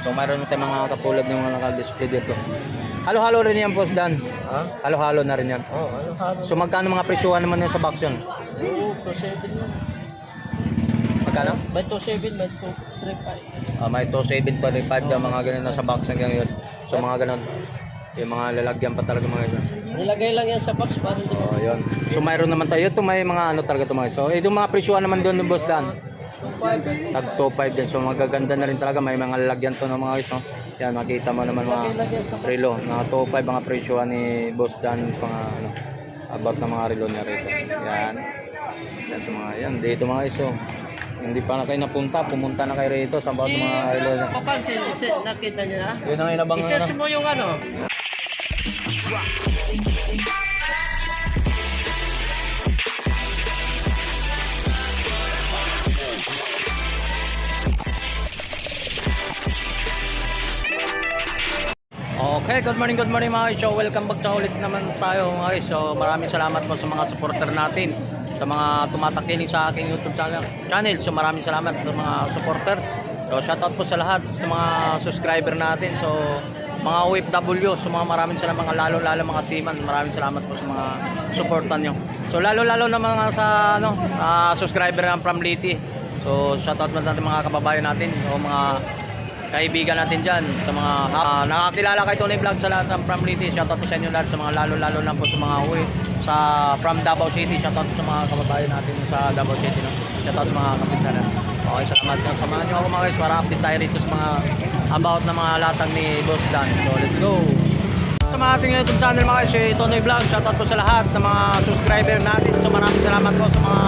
So mayroon tayong mga katulad ng mga naka-display dito. Halo-halo rin yan, Boss Dan. Ha? Halo-halo na rin yan. Oo, ano halo? So magkano mga presyuhan naman yun sa box yun? Oo, 2.7 yun. Magkano? May 2.7, may 2.35. Ah, may 2725 yung mga ganun na sa box ng ganyan. So mga ganun. Yung mga lalagyan pa talaga mga ganun. Nilagay lang yan sa box para hindi Oh, yun. So mayroon naman tayo. Ito may mga ano talaga ito mga. So ito mga presyuhan naman doon ng Boss Dan. Tag 25 din. So magaganda na rin talaga. May mga lalagyan to ng mga ito. Yan, makita mo naman mga relo. Mga 25 mga presyuhan ni Boss Dan. Mga ano, about ng mga relo niya rito. Yan. Yan sa mga yan. Dito mga iso. Hindi pa na kayo napunta. Pumunta na kayo rito sa about ng mga relo niya. Papansin, isi- nakita niya na? Yun ang inabang I-search mo yung ano. Okay, good morning, good morning mga. So, welcome back sa ulit naman tayo mga. So, maraming salamat po sa mga supporter natin, sa mga tumatakiling sa aking YouTube channel. So, maraming salamat sa mga supporter. So, shoutout po sa lahat sa mga subscriber natin. So, mga OFW, so mga maraming salamat mga lalo-lalo mga seaman. Maraming salamat po sa mga suportan nyo. So, lalo-lalo na mga sa ano, ah, subscriber ng from Liti. So, shoutout mo natin mga kababayan natin, o mga kaibigan natin dyan sa mga ah, nakakilala kay Tony Vlog sa lahat ng from Liti. Shoutout po sa inyo lahat sa mga lalo-lalo na po sa mga uwi sa from Davao City. Shoutout po sa mga kababayan natin sa Davao City no? shoutout sa mga kapitanan okay salamat. Samahan nyo ako mga guys para update tayo rito sa mga about na mga latang ni Boss Dan. So let's go mga ating YouTube channel mga guys, si Tony Vlog, shoutout po sa lahat ng mga subscriber natin. So maraming salamat po sa mga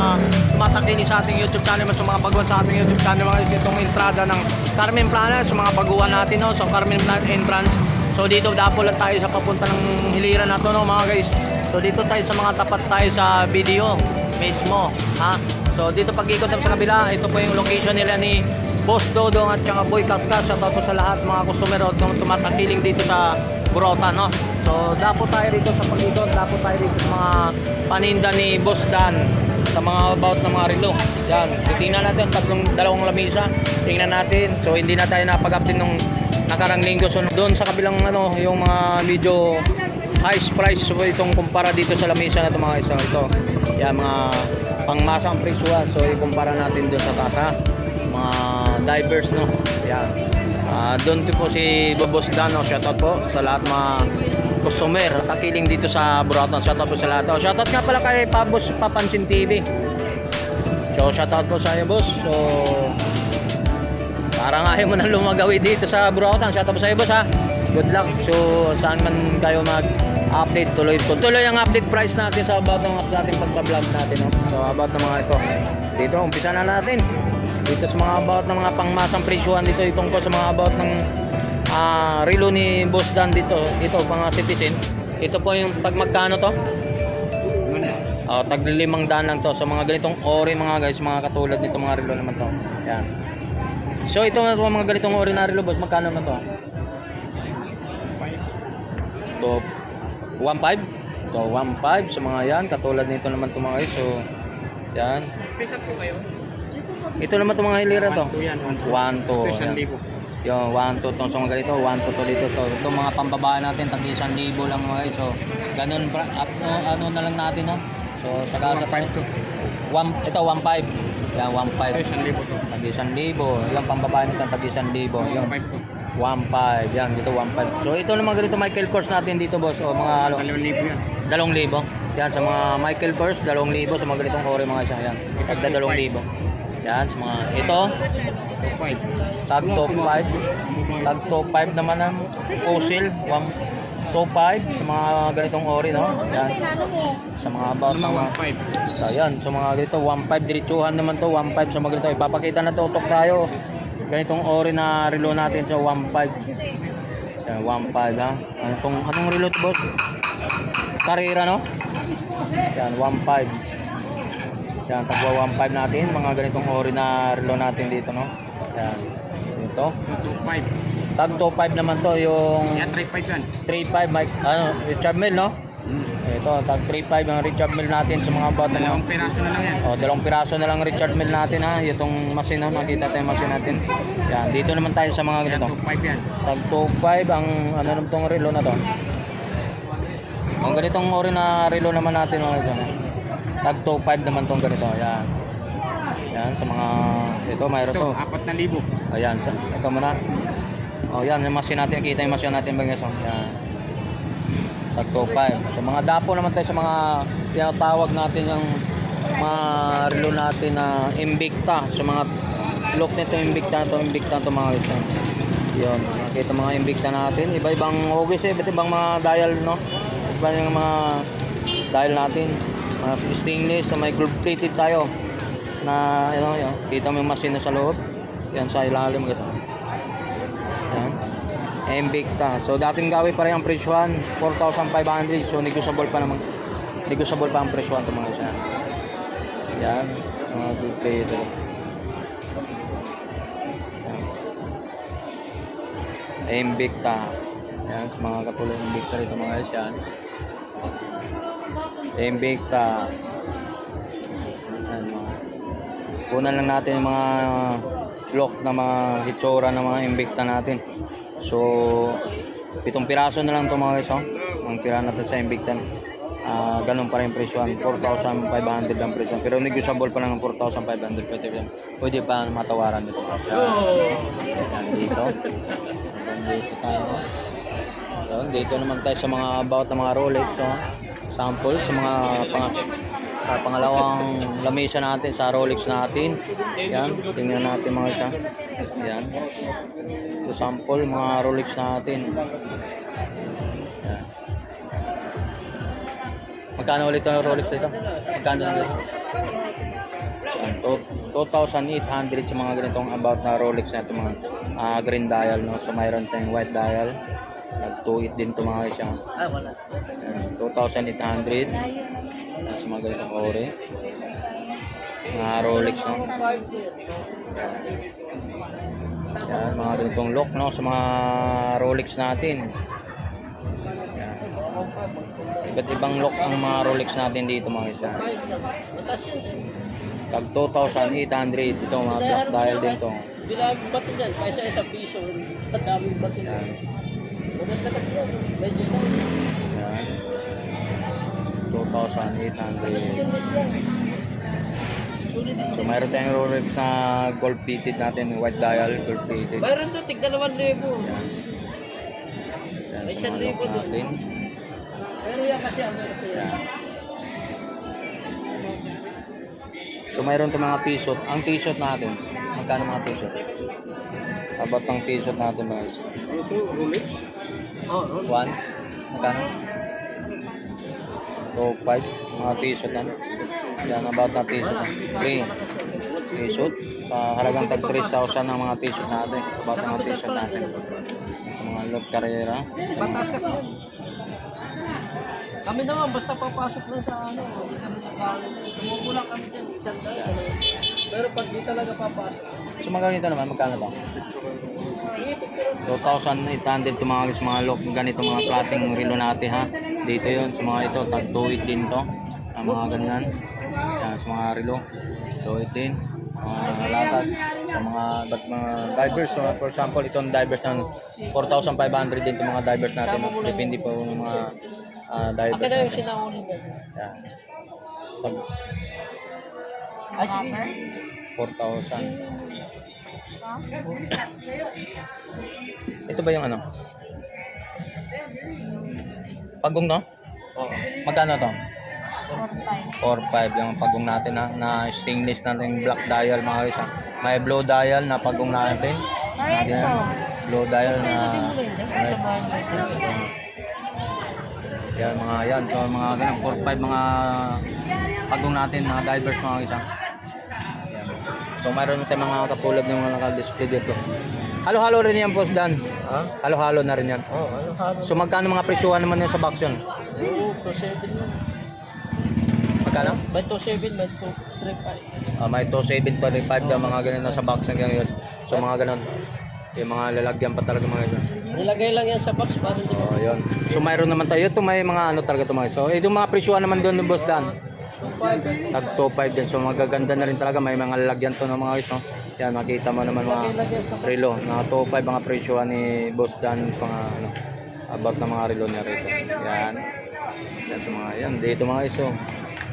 tumatakinig sa ating YouTube channel, sa mga baguhan sa ating YouTube channel mga guys, itong entrada ng Carmen Plana, sa mga baguhan natin, no? so Carmen Plana entrance. So dito dapo lang tayo sa papunta ng hiliran na to, no, mga guys. So dito tayo sa mga tapat tayo sa video mismo, ha? So dito pag ikot naman sa kabila, ito po yung location nila ni Boss Dodong at saka Boy Kaskas. Shoutout po sa lahat mga customer o tumatakiling dito sa Burota, no? So, dapo tayo rito sa pag-ikot, dapo tayo rito sa mga paninda ni Boss Dan sa mga about ng mga relo. Yan, titingnan natin tatlong dalawang lamisa. Tingnan natin. So, hindi na tayo napag-update nung nakarang linggo. So, doon sa kabilang ano, yung mga medyo highest price so itong kumpara dito sa lamisa na ito mga isa ito yan mga pangmasang presyo ah. so ikumpara natin doon sa tasa mga divers no yan Ah, doon po si Bobos Dano shoutout po sa lahat mga customer at akiling dito sa Buraton shoutout po sa lahat oh, shoutout nga pala kay Pabos Papansin TV so shoutout po sa iyo boss so Parang ayaw mo nang lumagawi dito sa Burautan. Shoutout po sa iyo, boss, ha? Good luck. So, saan man kayo mag-update, tuloy po. Tuloy ang update price natin sa about ng sa ating pagpa-vlog natin. No? So, about ng mga ito. Dito, umpisa na natin. Dito sa mga about ng mga pangmasang presyuhan dito. Itong po sa mga about ng ah relo ni Boss Dan dito. Ito, mga citizen. Ito po yung tag magkano to? Oh, tag limang daan lang to. So mga ganitong ori mga guys, mga katulad nito mga relo naman to. Yan. So ito na mga ganitong ordinary lo boss, magkano naman to? So 1.5. So 1.5 sa mga yan, katulad nito naman to mga guys. So yan. Pick up po kayo? Ito naman to mga hilira to. yan, 1 to. yan. Yung 1 to tong sa mga ganito, 1 to to dito to. Ito mga pambabae natin, tag 1,000 lang mga guys. So ganun up, no, ano na lang natin no. So saka sa tayo. 1 ito 1.5. Yan 1.5. to. Tag 1,000. Yung pambabae nito tag 1,000. Yung 1.5. Yan, dito 1.5. So ito naman ganito Michael Kors natin dito boss. O mga ano, libo yan. 2,000. Yan sa mga Michael Kors, 2,000 sa mga ganitong ore mga isa. Yan. Tagda 2,000. Yan sa mga ito, tag top 5. Tag top 5 naman ang Fossil, 1 top 5 sa mga ganitong ore no. Yan. Sa mga about mga So yan, sa mga ganito 1.5 diretsuhan naman to, 1.5 sa mga ganito. Ipapakita na to utok tayo. Ganitong ore na relo natin sa 1.5. Yan, 1.5 ha. Ano anong relo to, boss? Karera no? Yan, 1.5. Yan, tagwa 1.5 natin, mga ganitong ore na relo natin dito no. Yan. Ito. Tag 2.5 naman to yung Yan, 3.5 yan. 3.5 mic ano, Richard Mill no? Ito, tag 3.5 ang Richard Mill natin sa mga bata Dalawang piraso na lang yan. Oh, dalawang piraso na lang Richard Mill natin ha. Itong machine ha, makita tayo machine natin. Yan, dito naman tayo sa mga ganito. 2.5 yan. Tag 2.5 ang ano naman tong relo na to. Ang ganitong ori na relo naman natin mga ito. Tag 2.5 naman tong ganito. Yan. Yan sa mga ito mayroon Ito, to. 4,000. Ayan, sa, ito muna. Oh, yan yung machine natin. Kita yung machine natin bagay Yan. Tag 2.5. So mga dapo naman tayo sa mga tinatawag natin yung mga relo natin na Invicta. So mga look nito Invicta to Invicta to mga guys. Yun, nakita mga Invicta natin. Iba-ibang hugis eh, iba't ibang mga dial, no? Iba yung mga dial natin. Mga stainless, so may gold plated tayo. Na, you know, yun, kita mo yung machine na sa loob. Yan sa ilalim guys. Yan. Invicta. So dating gawi pa rin ang presyohan, 4,500. So negotiable pa naman. Negotiable pa ang presyohan to mga. Yan. Yan. Mga gold plated. Invicta. Yan, sa mga katulad ng Invicta rito mga guys yan. Invicta. Yan, mga. Kunan lang natin yung mga lock na mga hitsura ng mga Invicta natin. So, pitong piraso na lang ito mga guys. Oh. Ang tira natin sa Invicta. Ah, ganun pa rin yung presyo. 4,500 ang presyo. Pero negotiable pa lang ang 4,500. Pwede, pwede pa matawaran dito. Yan, dito. Hanggang dito tayo. So, dito naman tayo sa mga about ng mga Rolex. So, sample sa mga pang sa pangalawang lamesa natin sa Rolex natin. Yan, tingnan natin mga isa. Yan. Ito sample mga Rolex natin. Yan. Magkano ulit ang Rolex ito? Magkano ulit? To- 2,800 sa mga ganitong about na Rolex na ito mga ah, green dial no so mayroon tayong white dial 2.8 din ito mga yan. Ah, wala. Yan, 2,800 Yan, sa mga ganitong ori mga Rolex no yan, mga ganitong lock no sa mga Rolex natin yan. iba't ibang lock ang mga Rolex natin dito mga sir. tag 2,800 ito mga black dial din to Bilang bato dyan, kaysa isang piso, madaming bato yan. Maganda kasi yan. Designs. Yan. 2,800. Stainless yan. Sulit So, stainless. mayroon tayong Rolex na gold plated natin, white dial, gold plated. Mayroon to, tig dalawang libo. Yan. Yan, May sa isang mga libo doon. natin. Pero yan kasi ano kasi yan. Yan. So, mayroon tayong mga t-shirt. Ang t-shirt natin, magkano mga t-shirt? About ng t-shirt natin, guys. Oh, oh. One, magkano? So, five, mga t-shirt na. Yan, about na t-shirt. Three, t-shirt. Sa halagang tag 3,000 ng mga t-shirt natin. About ng t-shirt natin. Sa mga love carrera. Batas kasi yan. Kami naman, basta papasok lang sa ano, hindi kami nagkano. Tumubo lang kami dyan, isang daan. Pero pag di talaga papasok, So, mga ganito naman, magkano to? sige, picture. 2,800 to mga guys, mga lock, ganito mga klaseng relo natin ha. Dito yun, sa mga ito, tag 2.8 din to. Ang mga ganyan. Yan, sa mga relo. 2.8 din. Mga latag. Sa mga, ba't mga divers. So, for example, itong divers ng 4,500 din to mga divers natin. Depende po ng mga ah, divers natin. Yan. Pag Ah, sige. 4,000. Ito ba yung ano? Pagong no? Oo. Magkano to? 4.5 yung pagong natin ha, na stainless natin yung black dial mga guys ha. May blue dial na pagong natin. Yan. Blue dial na yan mga yan so mga ganun 4.5 mga pagong natin mga divers mga. Yan. So mayroon tayong mga katulad ng mga naka-display dito. Halo-halo rin yan, Boss Dan. Ha? Halo-halo na rin yan. Oo, ano haro? So magkano mga presyuhan naman yun sa box yun? Oo, 2.7 yun. Magkano? May 2.7, may 2.3. Ah, may 2.7 pa rin 5 daw mga ganun na sa box na ganyan. So mga ganun. Yung mga lalagyan pa talaga mga ito. Nilagay lang yan sa box para hindi Oh, yun. So mayroon naman tayo. Ito may mga ano talaga ito mga So itong mga presyuhan naman doon ng Boss Dan. Tag 2.5 din. So magaganda na rin talaga. May mga lalagyan to ng mga ito. Yan, makita mo naman mga relo. Mga 2.5 mga presyuhan ni Boss Dan. Mga ano, about na mga relo niya rito. Yan. Yan sa mga yan. Dito mga iso.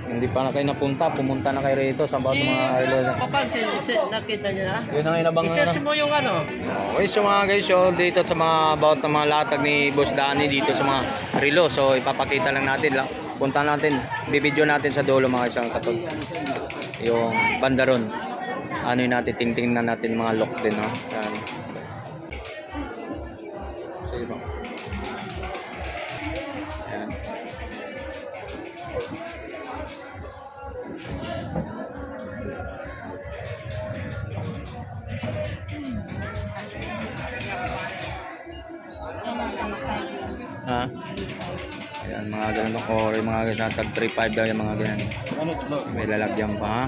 Hindi pa na kayo napunta. Pumunta na kayo rito sa about Si, ng mga relo. ano, papansin, si, nakita niya na? Yun ang inabang I-search mo yung ano. Okay, so mga guys, so dito sa mga about ng mga latag ni Boss Danny dito sa mga relo. So ipapakita lang natin, la, punta natin, bibidyo natin sa dulo mga isang katog. Yung bandaron. Ano yun natin, tingtingnan natin mga lock din, no? Yan. Sige ba? Yan. Ha? Ayan, mga ganun or yung mga ganun, tag 3.5 daw yung mga ganun. May lalagyan pa, ha?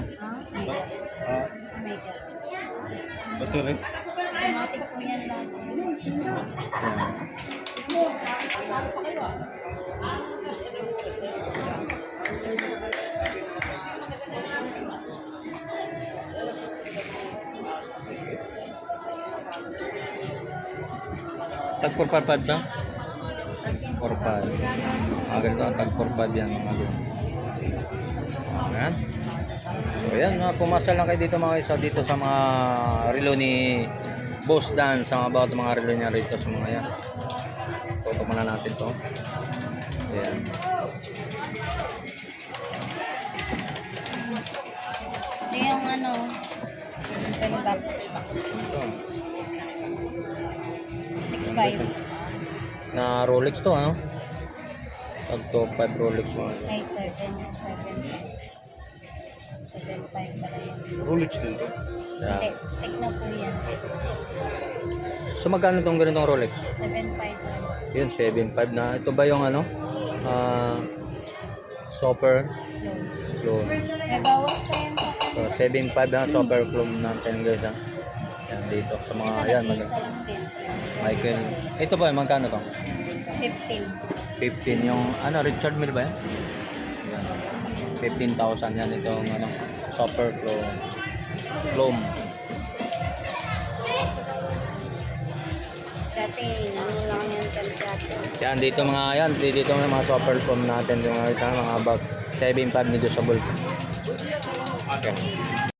Automatic po yan lang. Tag 455 to? 45. Mga ganito, tag 45 yan. Mga ganito. Ayan. So yan, mga pumasal lang kayo dito mga isa dito sa mga relo ni Boss Dan sa mga about mga relo niya rito sa mga yan. Tutok muna natin to. Ayan. Ito yung ano, back. Ito. 6.5. Na Rolex to, ano? Tag to 5 Rolex yan. Ay, sir, 10, 7. 7.5 pala yun. Rolex din to? Yeah. Hindi, take na po yan. So magkano tong ganitong Rolex? 7.5 lang. Yun, 7.5 na. Ito ba yung ano? Ah... Super Loan. Clone. May bawas pa yan sa So, 7.5 na Super Clone natin guys ha. Yan dito sa mga yan. Mag-. Michael. Ito ba, magkano to? 15. 15 yung ano Richard Mille ba yan? Yan. 15,000 yan itong ano Super Clone. Clone. Dati, ano lang yan. Yan dito mga yan, dito mga mga Super Clone natin yung mga, mga about 7.5 negosable. Okay.